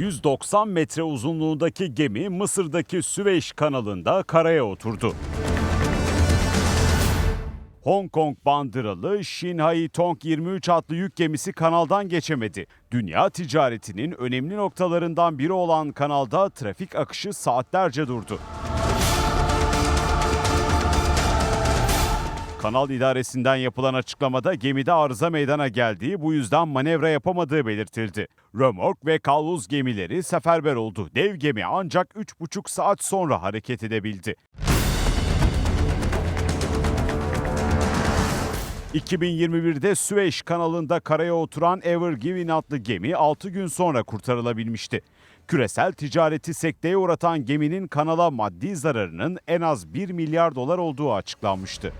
190 metre uzunluğundaki gemi Mısır'daki Süveyş kanalında karaya oturdu. Hong Kong bandıralı Shinhai Tong 23 adlı yük gemisi kanaldan geçemedi. Dünya ticaretinin önemli noktalarından biri olan kanalda trafik akışı saatlerce durdu. Kanal idaresinden yapılan açıklamada gemide arıza meydana geldiği bu yüzden manevra yapamadığı belirtildi. Römork ve kalvuz gemileri seferber oldu. Dev gemi ancak 3,5 saat sonra hareket edebildi. 2021'de Süveyş kanalında karaya oturan Ever Given adlı gemi 6 gün sonra kurtarılabilmişti. Küresel ticareti sekteye uğratan geminin kanala maddi zararının en az 1 milyar dolar olduğu açıklanmıştı.